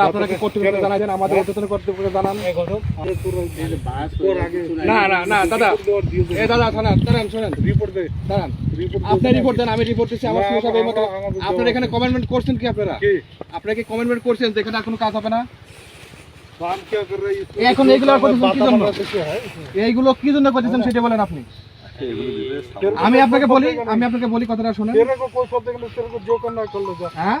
আপনারা হ্যাঁ। না আমি এখানে কমেন্টমেন্ট করছেন কি আপনারা? আপনারা কি কমেন্টমেন্ট করছেন? কোনো কাজ হবে না? এখন এইগুলো কি জন্য? এইগুলো কি করতেছেন সেটা বলেন আপনি। আমি আপনাকে বলি আমি আপনাকে বলি কথাটা শুনে হ্যাঁ?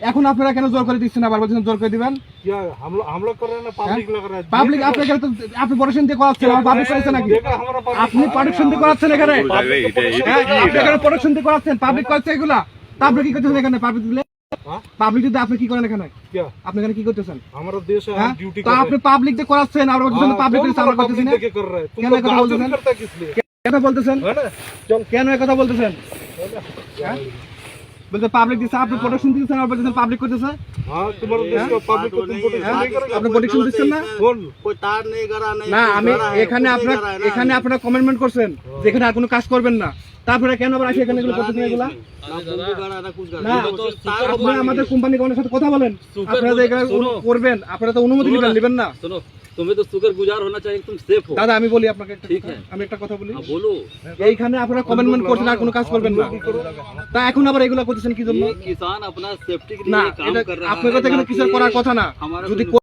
এখন আপনারা কেন জোর করে দিচ্ছেন আবার বলছেন জোর করে দিবেন? হ্যাঁ? আপনি করাচ্ছেন পাবলিক করাচ্ছেন এখানে? হ্যাঁ, করাচ্ছেন পাবলিক দিলে? পাবলিক আপনি কি করেন এখানে? আপনি এখানে কি করতেছেন? হ্যাঁ? আপনি পাবলিক করাচ্ছেন আর পাবলিক কেন কথা বলতেছেন? কেন কথা বলতেছেন? বলতে পাবলিক দিছে আপনি আর পাবলিক করতেছে। হ্যাঁ তোমার উদ্দেশ্য হ্যাঁ? পাবলিক হ্যাঁ? হ্যাঁ? আপনি না? কোন কই তার নেই গড়া নেই না আমি এখানে আপনারা এখানে আপনারা কমেন্টমেন্ট করছেন যেখানে আর কোনো কাজ করবেন না। তারপরে কেন আবার আসি এখানে এগুলো আমাদের কোম্পানি সাথে কথা বলেন। আপনারা যে করবেন আপনারা তো অনুমতি নিবেন না तुम्हें तो शुक्र गुजार होना चाहिए कि तुम सेफ हो দাদা আমি বলি আপনাকে একটা ঠিক কথা। আছে। আমি একটা কথা বলি हाँ बोलो এইখানে আপনারা কমেন্টমেন্ট করছেন আর কোনো কাজ করবেন না তা এখন আবার এগুলো করতেছেন কি জন্য ये किसान अपना सेफ्टी के না लिए काम এটা कर रहा আপনাকে তো है এখানে ना কিছু कि করার কথা না हमारा যদি कोई